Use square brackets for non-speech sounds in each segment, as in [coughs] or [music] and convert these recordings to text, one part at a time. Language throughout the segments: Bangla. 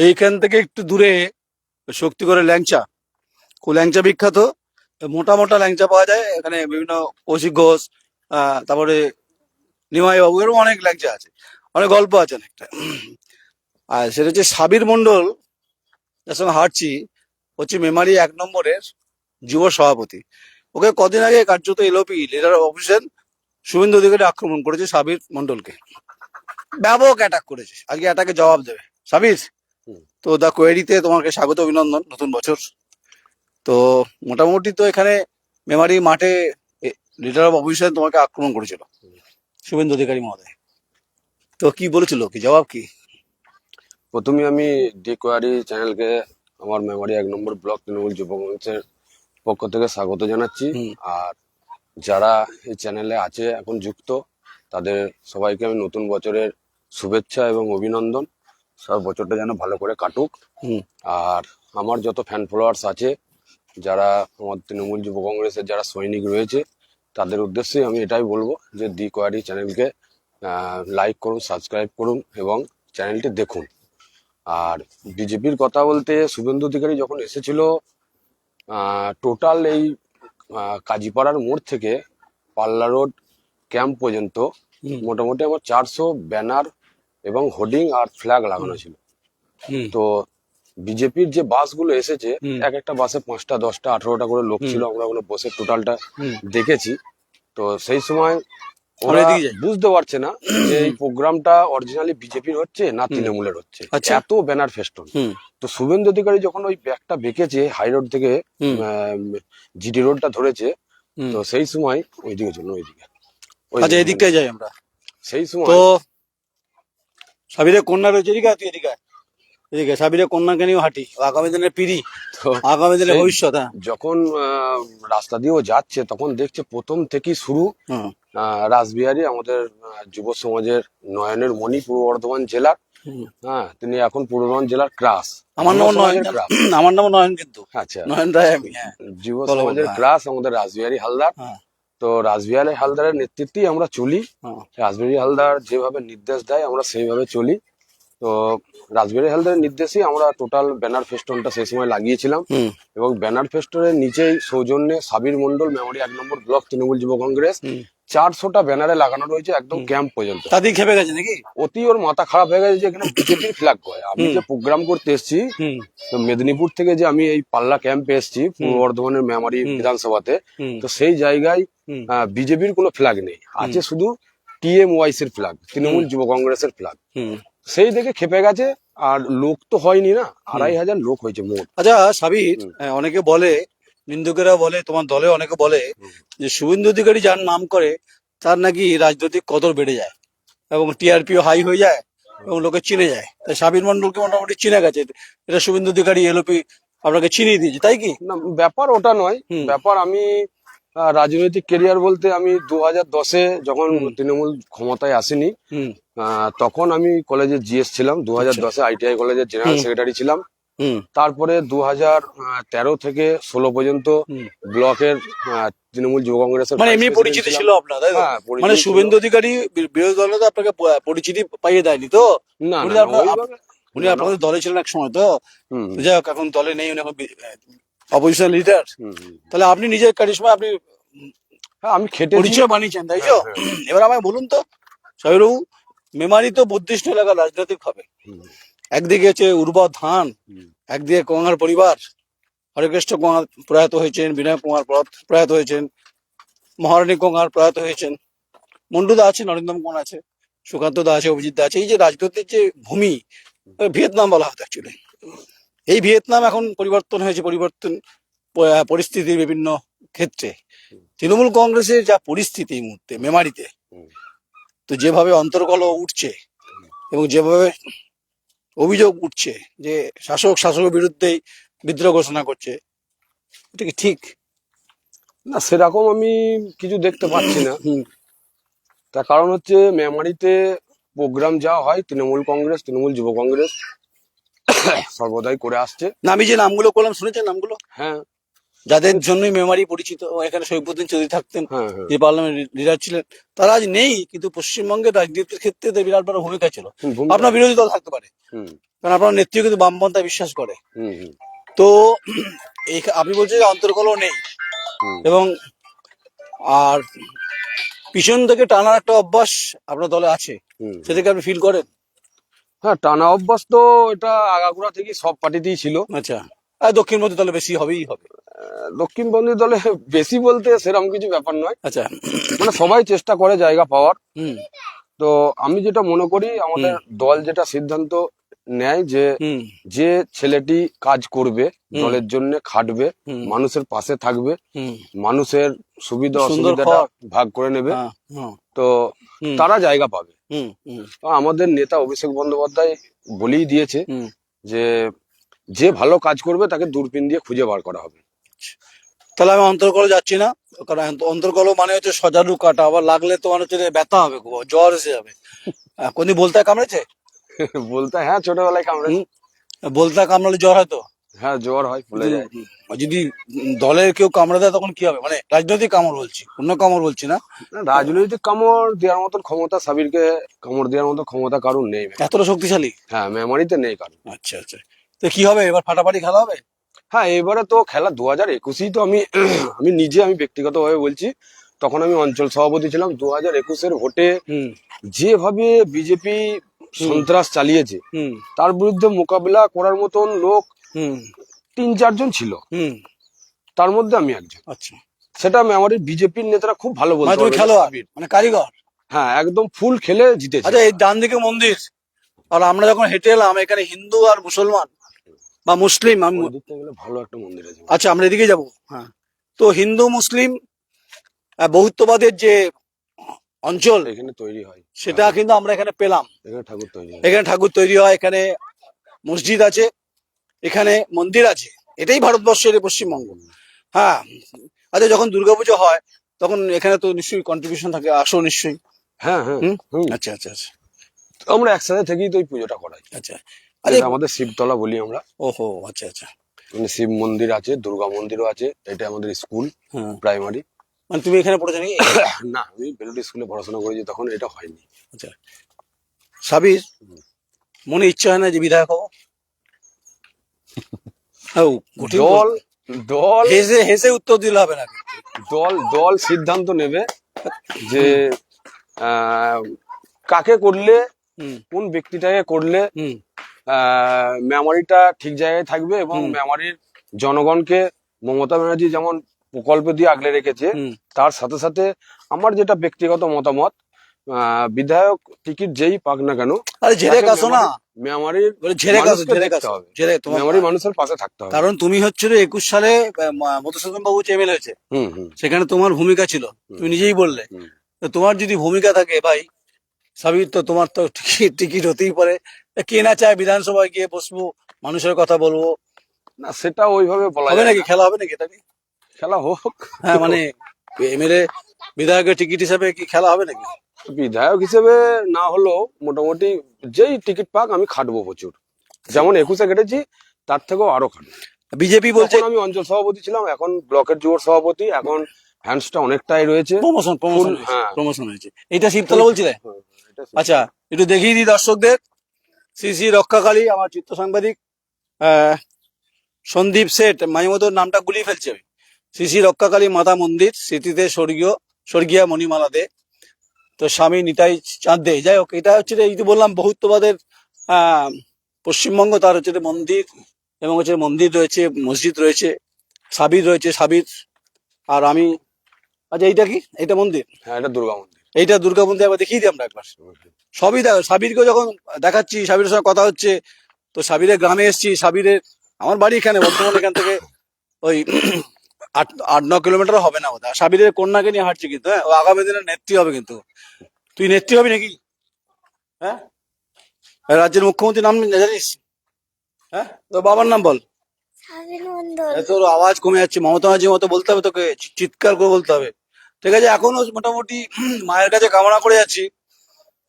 এইখান থেকে একটু দূরে শক্তিগড়ের ল্যাংচা। খুব ল্যাংচা বিখ্যাত। মোটা মোটা ল্যাংচা পাওয়া যায়। এখানে বিভিন্ন কৌশিক ঘোষ তারপরে নিমাই বাবু এরকম অনেক ল্যাংচা আছে। অনেক গল্প আছে অনেকটা। আর সেটা হচ্ছে সাবির মণ্ডল যার সঙ্গে হাঁটছি। হচ্ছে মেমারি এক নম্বরের যুব সভাপতি। ওকে কদিন আগে কার্যত LOP, leader of opposition Suvendu Adhikari আক্রমণ করেছে সাবির মণ্ডলকে। ব্যাপক অ্যাটাক করেছে। আজকে অ্যাটাকে জবাব দেবে। সাবির। তো দা কোয়েরিতে তোমাকে স্বাগত অভিনন্দন নতুন বছর। তো মোটামুটি তো এখানে মেমারি মাঠে লিডার অফ অপোজিশন তোমাকে আক্রমণ করেছিল। শুভেন্দু অধিকারী মহোদয় তো কি বলেছিল কি জবাব কি? প্রথমে আমি ডি কোয়ারি চ্যানেলকে আমার মেমোরি এক নম্বর ব্লক তৃণমূল যুব কংগ্রেসের পক্ষ থেকে স্বাগত জানাচ্ছি। আর যারা এই চ্যানেলে আছে এখন যুক্ত তাদের সবাইকে আমি নতুন বছরের শুভেচ্ছা এবং অভিনন্দন। সব বছরটা যেন ভালো করে কাটুক। আর আমার যত ফ্যান ফলোয়ার্স আছে যারা আমার তৃণমূল যুব কংগ্রেসের যারা সৈনিক রয়েছে তাদের উদ্দেশ্যে আমি এটাই বলব যে দি কোয়ারি চ্যানেলকে লাইক করুন সাবস্ক্রাইব করুন এবং চ্যানেলটি দেখুন। আর বিজেপির কথা বলতে শুভেন্দু অধিকারী যখন এসেছিল টোটাল এই কাজীপাড়ার মোড় থেকে পাল্লা রোড ক্যাম্প পর্যন্ত মোটামুটি আমার চারশো ব্যানার এবং হোর্ডিং আর ফ্ল্যাগ লাগানো ছিল। তো বিজেপির যে বাসগুলো এসেছে এক একটা বাসে পাঁচটা দশটা আঠারোটা করে লোক ছিল আমরা ওগুলো বসে টোটালটা দেখেছি। তো সেই সময় ওরা বুঝতে পারছে না যে এই প্রোগ্রামটা অরিজিনালি বিজেপির হচ্ছে না তৃণমূলের হচ্ছে। আচ্ছা। এত ব্যানার ফেস্টন তো শুভেন্দু অধিকারী যখন ওই ব্যাগটা বেঁকেছে হাই রোড থেকে জিডি রোডটা ধরেছে তো সেই সময় ওইদিকে চলুন ওইদিকে। ওই আচ্ছা দিকে। এদিকটাই যাই আমরা। সেই সময় সাবিরের কন্যা রয়েছে এদিকে তুই এদিকে এদিকে সাবিরের কন্যাকে নিয়েও হাঁটি। আগামী দিনের পিড়ি। তো আগামী দিনের ভবিষ্যৎ হ্যাঁ। যখন আহ, রাস্তা দিয়েও যাচ্ছে তখন দেখছে প্রথম থেকেই শুরু হুম, আহ, রাসবিহারী আমাদের আহ, যুব সমাজের নয়নের মণি পূর্ব বর্ধমান জেলার হুম। হ্যাঁ তিনি এখন পূর্ব বর্ধমান জেলার ক্রাস। আমার নাম নয়ন আমার নাম নয়ন কিন্তু। আচ্ছা। নয়ন রায় আমি হ্যাঁ। যুব বলো, সমাজের হ্যাঁ। ক্লাস আমাদের রাসবিহারী হালদার। হ্যাঁ। তো রাসবিহারী হালদারের নেতৃত্বেই আমরা চলি হ্যাঁ। রাসবিহারী হালদার যেভাবে নির্দেশ দেয় আমরা সেইভাবে চলি তো রাজবিহারি হালদারের নির্দেশেই আমরা টোটাল ব্যানার ফেস্টনটা সেই সময় লাগিয়েছিলাম এবং ব্যানার ফেস্টনের নিচেই সৌজন্যে সাবির মন্ডল মেমোরি এক নম্বর ব্লক তৃণমূল যুব কংগ্রেস। চারশোটা ব্যানারে লাগানো রয়েছে একদম ক্যাম্প পর্যন্ত। তাদের খেপে গেছে নাকি? অতি ওর মাথা খারাপ হয়ে গেছে যে এখানে বিজেপির ফ্ল্যাগ কয় আমি যে প্রোগ্রাম করতে এসেছি তো মেদিনীপুর থেকে যে আমি এই পাল্লা ক্যাম্পে এসেছি পূর্ব বর্ধমানের মেমারি বিধানসভাতে তো সেই জায়গায় বিজেপির কোনো ফ্ল্যাগ নেই। আছে শুধু টিএমওয়াইস এর ফ্ল্যাগ তৃণমূল যুব কংগ্রেসের ফ্ল্যাগ সেই দেখে খেপে গেছে আর লোক তো হয়নি না আড়াই হাজার লোক হয়েছে মোট। আচ্ছা সাবির অনেকে বলে নিন্দুকেরা বলে তোমার দলে অনেকে বলে যে শুভেন্দু অধিকারী যার নাম করে তার নাকি রাজনৈতিক কদর বেড়ে যায় এবং টিআরপিও হাই হয়ে যায় এবং লোকে চিনে যায়। তাই সাবির মন্ডলকে মোটামুটি চিনে গেছে। এটা শুভেন্দু অধিকারী এলপি আপনাকে চিনিয়ে দিয়েছে তাই কি? না ব্যাপার ওটা নয়। ব্যাপার আমি রাজনৈতিক কেরিয়ার বলতে আমি দু হাজার দশে যখন তৃণমূল ক্ষমতায় আসেনি তখন আমি কলেজে জিএস ছিলাম। দু হাজার দশে আইটিআই কলেজের জেনারেল সেক্রেটারি ছিলাম। তারপরে দু হাজার তেরো থেকে ষোলো পর্যন্ত ব্লকের তৃণমূল যুব কংগ্রেসের মানে এমনি পরিচিতি ছিল আপনার হ্যাঁ, মানে শুভেন্দু অধিকারী বিরোধী দলে তো আপনাকে পরিচিতি পাইয়ে দেয়নি তো? না উনি আপনাদের দলে ছিলেন এক সময় তো যাই হোক এখন দলে নেই উনি এখন অপোজিশন লিডার। তাহলে আপনি নিজের কারিশমা আপনি হ্যাঁ, আমি খেটে পরিচয় বানিয়েছেন তাই তো? হ্যাঁ, এবার আমায় বলুন তো সাহেববাবু মেমারি তো বুদ্ধিষ্ট এলাকা রাজনৈতিক ভাবে একদিকে হচ্ছে উর্বর ধান একদিকে কোঙার পরিবার। হরেকৃষ্ণ কোঙার প্রয়াত হয়েছেন বিনয় কুমার প্রয়াত- হয়েছেন মহারানী কোঙার প্রয়াত হয়েছেন। মন্ডুদা আছে নরেন্দ্র কোন আছে সুকান্ত দা আছে অভিজিৎ দা আছে। এই যে রাজনৈতিক যে ভূমি ভিয়েতনাম বলা হতো অ্যাকচুয়ালি এই ভিয়েতনাম এখন পরিবর্তন হয়েছে পরিবর্তন পরিস্থিতির বিভিন্ন ক্ষেত্রে। তৃণমূল কংগ্রেসের যা পরিস্থিতি এই মুহূর্তে মেমারিতে তো যেভাবে অন্তর্কল উঠছে এবং যেভাবে অভিযোগ উঠছে যে শাসক শাসকের বিরুদ্ধেই বিদ্রোহ ঘোষণা করছে। এটা কি ঠিক? না সেরকম আমি কিছু দেখতে পাচ্ছি না। তার কারণ হচ্ছে মেমারিতে প্রোগ্রাম যা হয় তৃণমূল কংগ্রেস তৃণমূল যুব কংগ্রেস [coughs] সর্বদাই করে আসছে। না আমি যে নামগুলো করলাম শুনেছেন নামগুলো? হ্যাঁ। যাদের জন্যই মেমারি পরিচিত এখানে সৈফুদ্দিন চৌধুরী থাকতেন হ্যাঁ হ্যাঁ। যে পার্লামেন্ট লিডার ছিলেন তারা আজ নেই কিন্তু পশ্চিমবঙ্গের রাজনীতির ক্ষেত্রে তাদের বিরাট বড় ভূমিকা ছিল। আপনার বিরোধী দল থাকতে পারে। কারণ আপনার নেত্রী কিন্তু বামপন্থায় বিশ্বাস করে। তো আপনি বলছেন যে অন্তর্কলও নেই। এবং আর পিছন থেকে টানার একটা অভ্যাস আপনার দলে আছে। হুম। সেটাকে আপনি ফিল করেন? হ্যাঁ টানা অভ্যাস তো এটা আগাগোড়া থেকে সব পার্টিতেই ছিল। আচ্ছা। আর মধ্যে দলে বেশি হবেই হবে। আহ, দক্ষিণপন্থী দলে বেশি বলতে সেরকম কিছু ব্যাপার নয়। আচ্ছা। মানে সবাই চেষ্টা করে জায়গা পাওয়ার। তো আমি যেটা মনে করি আমাদের দল যেটা সিদ্ধান্ত নেয় যে যে ছেলেটি কাজ করবে দলের জন্য খাটবে মানুষের পাশে থাকবে মানুষের সুবিধা অসুবিধাটা ভাগ করে নেবে। হ্যাঁ, হ্যাঁ, তো তারা জায়গা পাবে। হুম, হুম, তো আমাদের নেতা অভিষেক বন্দ্যোপাধ্যায় বলেই দিয়েছে যে যে ভালো কাজ করবে তাকে দূরবীন দিয়ে খুঁজে বার করা হবে। তাহলে আমি অন্তর্কল যাচ্ছি না কারণ অন্তর্কল মানে হচ্ছে সজারু কাটা আবার লাগলে তোমার হচ্ছে ব্যথা হবে খুব জ্বর এসে যাবে। কোনদিন বলতে কামড়েছে? [laughs] বলতে হ্যাঁ ছোটবেলায় কামড়ে বলতে কামড়ালে জ্বর হয় তো? হ্যাঁ জ্বর হয় ফুলে যায়। যদি দলের কেউ কামড়ে দেয় তখন কি হবে? মানে রাজনৈতিক কামড় বলছি অন্য কামড় বলছি না? না, রাজনৈতিক কামড় দেওয়ার মতন ক্ষমতা সাবিরকে কামড় দেওয়ার মতো ক্ষমতা কারণ নেই। এতটা শক্তিশালী? হ্যাঁ মেমারিতে নেই কারণ আচ্ছা আচ্ছা। তো কি হবে? এবার ফাটাফাটি খেলা হবে? হ্যাঁ এবারে তো খেলা দু হাজার একুশেই তো আমি আমি নিজে আমি ব্যক্তিগতভাবে বলছি তখন আমি অঞ্চল সভাপতি ছিলাম। দু হাজার একুশের ভোটে যেভাবে বিজেপি সন্ত্রাস চালিয়েছে হুম। তার বিরুদ্ধে মোকাবিলা করার মতন লোক হুম। তিন চারজন ছিল। হুম। তার মধ্যে আমি একজন। আচ্ছা। সেটা মেমারির বিজেপির নেতারা খুব ভালো বলতে খেলোয়াড় মানে কারিগর। হ্যাঁ একদম ফুল খেলে জিতেছে। আচ্ছা এই ডান দিকে মন্দির আর আমরা যখন হেঁটে এলাম এখানে হিন্দু আর মুসলমান বা মুসলিম ভালো একটা মন্দির আছে। আচ্ছা আমরা এদিকে যাব। হ্যাঁ। তো হিন্দু মুসলিম বহুত্ববাদের যে অঞ্চল এখানে তৈরি হয়। সেটা কিন্তু আমরা এখানে পেলাম। এখানে ঠাকুর তৈরি হয়। এখানে ঠাকুর তৈরি হয় এখানে মসজিদ আছে এখানে মন্দির আছে। এটাই ভারতবর্ষের পশ্চিমবঙ্গ। হ্যাঁ। আচ্ছা যখন দুর্গাপুজো হয় তখন এখানে তো নিশ্চয়ই কন্ট্রিবিউশন থাকে আসো নিশ্চয়ই। হ্যাঁ হ্যাঁ। হুম? হুম। আচ্ছা আচ্ছা আচ্ছা। আমরা একসাথে থেকেই তো এই পুজোটা করাই। আচ্ছা। এটা আমাদের শিবতলা বলি আমরা। ওহো আচ্ছা আচ্ছা। মানে শিব মন্দির আছে দুর্গা মন্দিরও আছে এটা আমাদের স্কুল হ্যাঁ। প্রাইমারি। মানে তুমি এখানে পড়েছো নাকি? [coughs] না আমি বেলুটি স্কুলে পড়াশোনা করেছি তখন এটা হয়নি। আচ্ছা। সাবির মনে ইচ্ছা হয় না যে বিধায়ক হব? দল দল হেসে হেসে উত্তর দিলে হবে না। দল দল সিদ্ধান্ত নেবে যে কাকে করলে কোন ব্যক্তিটাকে করলে মেমারিটা ঠিক জায়গায় থাকবে এবং। মেমারির জনগণকে মমতা ব্যানার্জি যেমন প্রকল্প দিয়ে আগলে রেখেছে তার সাথে সাথে আমার যেটা ব্যক্তিগত মতামত বিধায়ক টিকিট যেই পাক না কেন মানুষের পাশে থাকতে হবে। কারণ তুমি হচ্ছে একুশ সালে মধুসূদন বাবু চেমেল হয়েছে। সেখানে তোমার ভূমিকা ছিল। তুমি নিজেই বললে। তো তোমার যদি ভূমিকা থাকে ভাই সাবির তো তোমার তো টিকিট টিকিট হতেই পারে। কে না চায় বিধানসভায় গিয়ে বসবো মানুষের কথা বলব? না সেটা ওইভাবে বলা হবে নাকি? খেলা হবে নাকি এটা? খেলা হোক। হ্যাঁ মানে এমএলএ বিধায়কের টিকিট হিসাবে কি খেলা হবে নাকি? বিধায়ক হিসেবে না হলেও মোটামুটি যেই টিকিট পাক আমি খাটবো প্রচুর। যেমন একুশে কেটেছি তার থেকেও আরও খাটবো। বিজেপি বলছে আমি অঞ্চল সভাপতি ছিলাম এখন ব্লকের যুব সভাপতি এখন হ্যান্ডসটা অনেকটাই রয়েছে। প্রমোশন প্রমোশন হ্যাঁ। প্রমোশন হয়েছে। এটা শিবতলা বলছিলে? হ্যাঁ, এটা আচ্ছা একটু দেখিয়ে দিই দর্শকদের। শ্রী শ্রী রক্ষাকালী, আমার চিত্র সাংবাদিক সন্দীপ সেট মাইমদোর নামটা গুলিয়ে ফেলছে আমি। শ্রী শ্রী রক্ষাকালী মাতা মন্দির স্মৃতিতে স্বর্গীয়, স্বর্গীয়া মণিমালা দে। তো স্বামী নিতাই চাঁদ দে। যাই হোক, এটা হচ্ছে এই বললাম, বহুত্ববাদের পশ্চিমবঙ্গ, তার হচ্ছে মন্দির এবং হচ্ছে মন্দির রয়েছে, মসজিদ রয়েছে, সাবির রয়েছে, সাবির। আর আমি আচ্ছা এইটা কি? এটা মন্দির? হ্যাঁ এটা দুর্গা মন্দির। এইটা দুর্গা মন্দির একবার দেখিয়ে দিই আমরা একবার। সবই দেখো সাবিরকে যখন দেখাচ্ছি সাবিরের সঙ্গে কথা হচ্ছে তো সাবিরের গ্রামে এসেছি সাবিরের আমার বাড়ি এখানে বর্তমানে এখান থেকে ওই আট আট ন কিলোমিটার হবে না হয়। সাবিরের কন্যাকে নিয়ে হাঁটছি কিন্তু হ্যাঁ ও আগামী দিনে নেত্রী হবে কিন্তু। তুই নেত্রী হবি নাকি? হ্যাঁ? রাজ্যের মুখ্যমন্ত্রীর নাম জানিস? হ্যাঁ? তোর বাবার নাম বল। তোর আওয়াজ কমে যাচ্ছে মমতা ব্যানার্জির মতো বলতে হবে তোকে চিৎকার করে বলতে হবে। ঠিক আছে, এখনও মোটামুটি মায়ের কাছে কামনা করে যাচ্ছি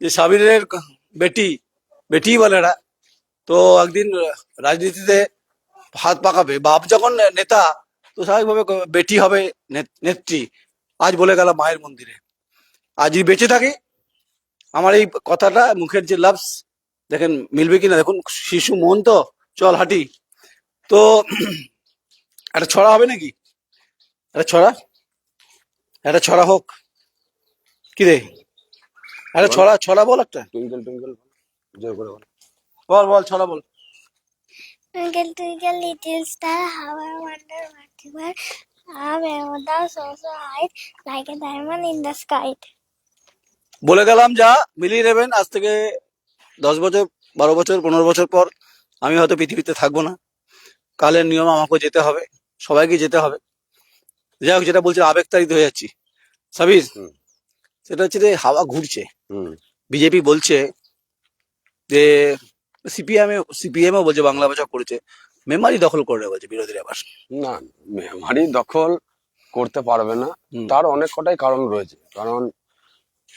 যে সাবিরের বেটি বেটি বলে না তো একদিন রাজনীতিতে হাত পাকাবে। বাপ যখন নেতা, তো স্বাভাবিকভাবে বেটি হবে নেত্রী। আজ বলে গেল মায়ের মন্দিরে। আজ বেঁচে থাকে, আমার এই কথাটা মুখের যে লাভস দেখেন, মিলবে কিনা? দেখুন, শিশু মন তো, চল হাঁটি। তো, একটা ছড়া হবে নাকি? একটা ছড়া? একটা ছড়া হোক। কি রে? একটা ছড়া ছড়া বল একটা। টুইঙ্কেল টুইঙ্কেল জোর করে বল। বল বল ছড়া বল। Twinkle, twinkle, little star, how I wonder what you are. How ever thou so so high, like a diamond in the sky. বলে গেলাম যা মিলিয়ে নেবেন। আজ থেকে দশ বছর বারো বছর পনেরো বছর পর আমি হয়তো পৃথিবীতে থাকব না। কালের নিয়ম আমাকে যেতে হবে সবাইকে যেতে হবে। যাই হোক যেটা বলছে আবেগ আবেগতাড়িত হয়ে যাচ্ছি। সাবির। সেটা হচ্ছে যে হাওয়া ঘুরছে। হুম। বিজেপি বলছে যে সিপিএম সিপিএমও বলছে বাংলা ভাষা করেছে। মেমারি দখল করে বলছে বিরোধীরা আবার। না মেমারি দখল করতে পারবে না। তার অনেক কটাই কারণ রয়েছে। কারণ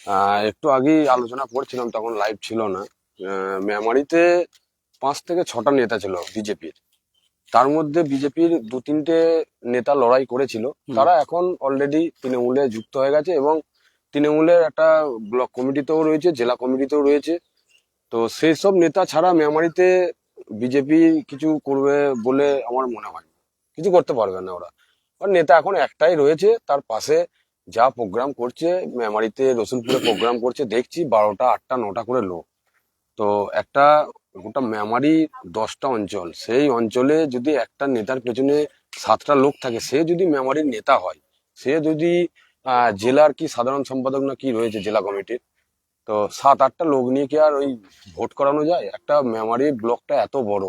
আহ, একটু আগেই আলোচনা করছিলাম তখন লাইভ ছিল না। মেমারিতে পাঁচ থেকে ছটা নেতা ছিল বিজেপির। তার মধ্যে বিজেপির দু তিনটে নেতা লড়াই করেছিল। তারা এখন অলরেডি তৃণমূলে যুক্ত হয়ে গেছে এবং তৃণমূলের একটা ব্লক কমিটিতেও রয়েছে জেলা কমিটিতেও রয়েছে। তো সেই সব নেতা ছাড়া মেমারিতে বিজেপি কিছু করবে বলে আমার মনে হয় কিছু করতে পারবে না ওরা। আর নেতা এখন একটাই রয়েছে তার পাশে যা প্রোগ্রাম করছে মেমারিতে রসুলপুরে প্রোগ্রাম করছে দেখছি বারোটা আটটা নটা করে লোক। তো একটা গোটা মেমারি দশটা অঞ্চল সেই অঞ্চলে যদি একটা নেতার পেছনে সাতটা লোক থাকে সে যদি মেমারির নেতা হয় সে যদি জেলার কি সাধারণ সম্পাদক না কি রয়েছে জেলা কমিটির তো সাত আটটা লোক নিয়ে কি আর ওই ভোট করানো যায়? একটা মেমারি ব্লকটা এত বড়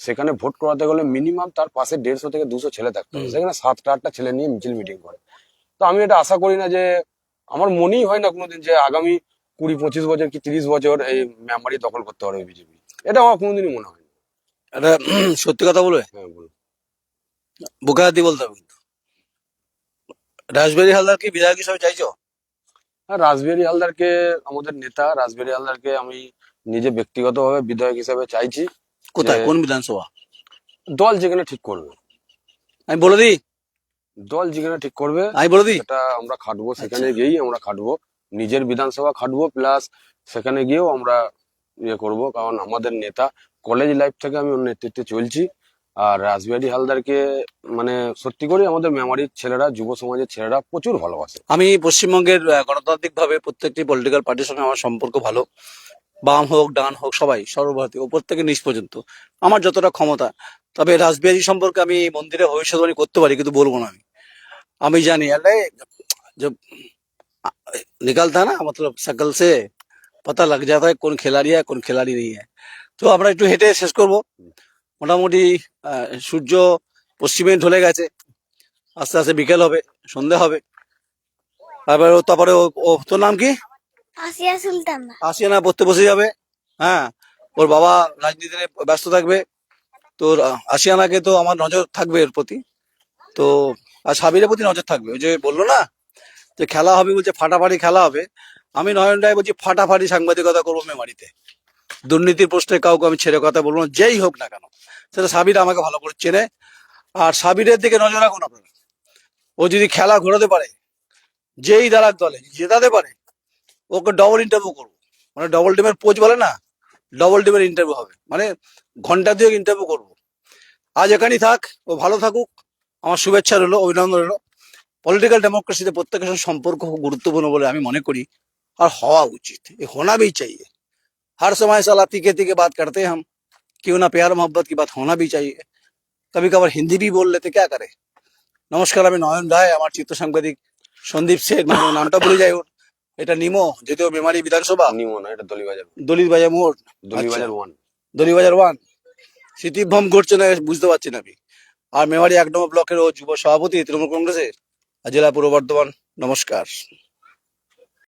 সেখানে ভোট করাতে গেলে মিনিমাম তার পাশে দেড়শো থেকে দুশো ছেলে থাকতে হবে। সেখানে সাতটা আটটা ছেলে নিয়ে মিছিল মিটিং করে। তো আমি এটা আশা করি না যে আমার মনেই হয় না কোনোদিন যে আগামী কুড়ি পঁচিশ বছর কি তিরিশ বছর এই মেমারি দখল করতে পারবে বিজেপি এটা আমার কোনোদিনই মনে হয় এটা সত্যি কথা বলবে? হ্যাঁ বলুন। বোকাহাতি বলতে হবে কিন্তু। রাজবেরি হালদার কি বিধায়ক হিসাবে চাইছো? আর রাসবিহারী হালদারকে আমাদের নেতা রাসবিহারী হালদারকে আমি নিজে ব্যক্তিগতভাবে বিধায়ক হিসাবে চাইছি কোথায়? কোন বিধানসভা? দল যেখানে ঠিক করবে। আমি বলে দিই। দল যেখানে ঠিক করবে আমি বলে দিই। এটা আমরা খাটবো সেখানে গিয়েই আমরা খাটবো। নিজের বিধানসভা খাটবো প্লাস সেখানে গিয়েও আমরা ইয়ে করব। কারণ আমাদের নেতা কলেজ লাইফ থেকে আমি ওর নেতৃত্বে চলছি। আর রাসবিহারী হালদারকে মানে সত্যি করে আমাদের মেমারির ছেলেরা, যুব সমাজের ছেলেরা প্রচুর ভালোবাসে। আমি পশ্চিমবঙ্গের গণতান্ত্রিক ভাবে প্রত্যেকটি পলিটিক্যাল পার্টির সঙ্গে আমার সম্পর্ক ভালো। বাম হোক, ডান হোক, সবাই, সর্বভারতীয় ওপর থেকে নিচ পর্যন্ত। আমার যতটা ক্ষমতা, তবে রাসবিহারী সম্পর্কে আমি মন্দিরে ভবিষ্যৎবাণী করতে পারি, কিন্তু বলব না আমি। আমি জানি, আরে निकलता है ना मतलब शकल से पता लग जाता है কোন খিলাড়ি है কোন খিলাড়ি नहीं है তো আমরা একটু হেঁটে শেষ করব মোটামুটি আহ, সূর্য পশ্চিমে ঢলে গেছে আস্তে আস্তে বিকেল হবে সন্ধে হবে তারপরে ও- তারপরে ও- ও তোর নাম কি Asia Sultana. আসিয়ানা পড়তে বসে যাবে হ্যাঁ ওর বাবা রাজনীতিতে ব্যস্ত থাকবে তোর আহ, আসিয়ানাকে তো আমার নজর থাকবে এর প্রতি তো আর সাবিরের প্রতি নজর থাকবে ওই যে বললো না যে খেলা হবে বলছে, ফাটাফাটি খেলা হবে। আমি নয়ন রায় বলছি, ফাটাফাটি সাংবাদিকতা করব মেমারিতে দুর্নীতির প্রশ্নে কাউকে আমি ছেড়ে কথা বলব যেই হোক না কেন। সেটা সাবির আমাকে ভালো করে চেনে। আর সাবিরের দিকে নজর রাখুন আপনারা। ও যদি খেলা ঘোরাতে পারে, যেই দাঁড়াক দলে জেতাতে পারে, ওকে ডবল ইন্টারভিউ করব। মানে ডবল টিমের পোচ বলে না ডবল টিমের ইন্টারভিউ হবে। মানে ঘণ্টা দুয়েক ইন্টারভিউ করব। আজ এখানেই থাক, ও ভালো থাকুক। আমার শুভেচ্ছা রইল, অভিনন্দন রইল। পলিটিক্যাল ডেমোক্রেসিতে প্রত্যেকের সঙ্গে সম্পর্ক খুব গুরুত্বপূর্ণ বলে আমি মনে করি और हवा उचित ये होना भी चाहिए हर समय साला तीखे तीखे बात करते हैं हम क्यों ना प्यार मोहब्बत की बात होना भी चाहिए कभी कभार हिंदी भी बोल लेते क्या करे নমস্কার আমি নয়ন রায় আমার চিত্র সাংবাদিক সন্দীপ শেখ মানে ওর নামটা ভুলে যাই ওর এটা নিমো যদিও মেমারি বিধানসভা নিমো না এটা দলিবাজার দলিত বাজার মোড় দলিবাজার ওয়ান দলিবাজার ওয়ান স্মৃতিভ্রম ঘটছে না বুঝতে পারছি না আমি আর মেমারি এক নম্বর ব্লকের ও যুব সভাপতি তৃণমূল কংগ্রেসের আর জেলা পূর্ব বর্ধমান নমস্কার।